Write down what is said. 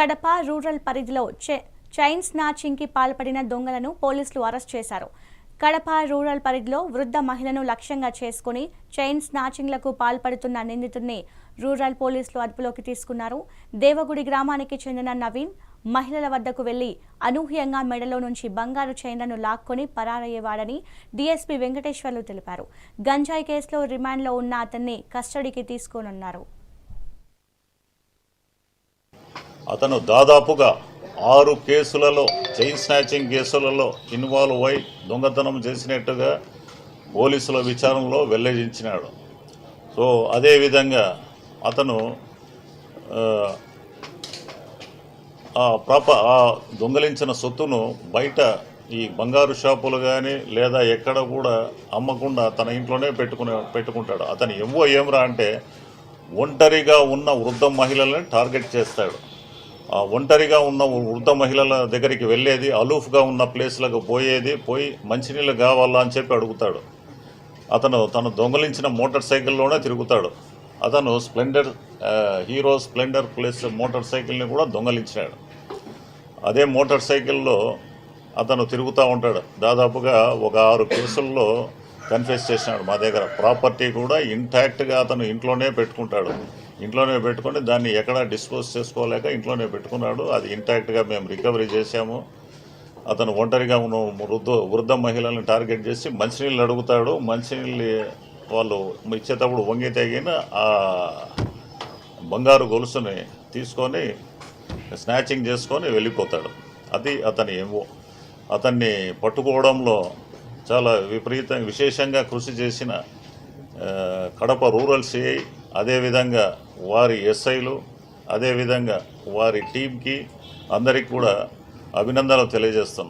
Kadapa rural పరిధిలో చై- chain స్నాచింగ్కి పాల్పడిన దొంగలను పోలీసులు అరెస్ట్ చేశారు. కడప రూరల్ పరిధిలో వృద్ధ మహిళను లక్ష్యంగా చేసుకుని చైన్ స్నాచింగ్లకు పాల్పడుతున్న నిందితుడిని రూరల్ పోలీసులు అదుపులోకి తీసుకున్నారు. దేవగుడి గ్రామానికి చెందిన నవీన్ మహిళల వద్దకు వెళ్ళి అనూహ్యంగా మెడలో నుంచి బంగారు చైన్లను లాక్కొని పరారయ్యేవాడని డీఎస్పీ వెంకటేశ్వర్లు తెలిపారు. గంజాయి కేసులో రిమాండ్లో ఉన్న అతన్ని కస్టడీకి తీసుకోనున్నారు. అతను దాదాపుగా ఆరు కేసులలో చైన్ స్నాచింగ్ కేసులలో ఇన్వాల్వ్ అయి దొంగతనం చేసినట్టుగా పోలీసుల విచారణలో వెల్లడించినాడు. సో అదేవిధంగా అతను ఆ, ప్రాప ఆ దొంగలించిన సొత్తును బయట ఈ బంగారు షాపులు కానీ లేదా ఎక్కడ కూడా అమ్మకుండా తన ఇంట్లోనే పెట్టుకునే పెట్టుకుంటాడు. అతను ఎవ్వో ఏమరా అంటే ఒంటరిగా ఉన్న వృద్ధ మహిళల్ని టార్గెట్ చేస్తాడు. ఒంటరిగా ఉన్న వృద్ధ మహిళల దగ్గరికి వెళ్ళేది అలూఫ్గా ఉన్న ప్లేస్లకు పోయేది పోయి మంచినీళ్ళు కావాలా అని చెప్పి అడుగుతాడు. అతను తను దొంగలించిన మోటార్ సైకిల్లోనే తిరుగుతాడు. అతను Splendor Hero Splendor plus motor సైకిల్ని కూడా దొంగలించాడు అదే మోటార్ సైకిల్లో అతను తిరుగుతూ ఉంటాడు. దాదాపుగా ఒక ఆరు కేసుల్లో కన్ఫెస్ చేసినాడు మా దగ్గర. ప్రాపర్టీ కూడా ఇంటాక్ట్గా అతను ఇంట్లోనే పెట్టుకుంటాడు. ఇంట్లోనే పెట్టుకొని దాన్ని ఎక్కడ డిస్పోజ్ చేసుకోలేక ఇంట్లోనే పెట్టుకున్నాడు. అది ఇంటాక్ట్గా మేము రికవరీ చేశాము. అతను ఒంటరిగా ఉన్న వృద్ధ వృద్ధ మహిళలను టార్గెట్ చేసి మంచినీళ్ళు అడుగుతాడు. మంచినీళ్ళు వాళ్ళు ఇచ్చేటప్పుడు వంగి తెగిన ఆ బంగారు గొలుసుని తీసుకొని స్నాచింగ్ చేసుకొని వెళ్ళిపోతాడు. అది అతని ఏమో. అతన్ని పట్టుకోవడంలో చాలా విపరీతం విశేషంగా కృషి చేసిన కడప రూరల్ సిఐ అదేవిధంగా వారి ఎస్ఐలు అదేవిధంగా వారి టీంకి అందరికి కూడా అభినందనలు తెలియజేస్తున్నాం.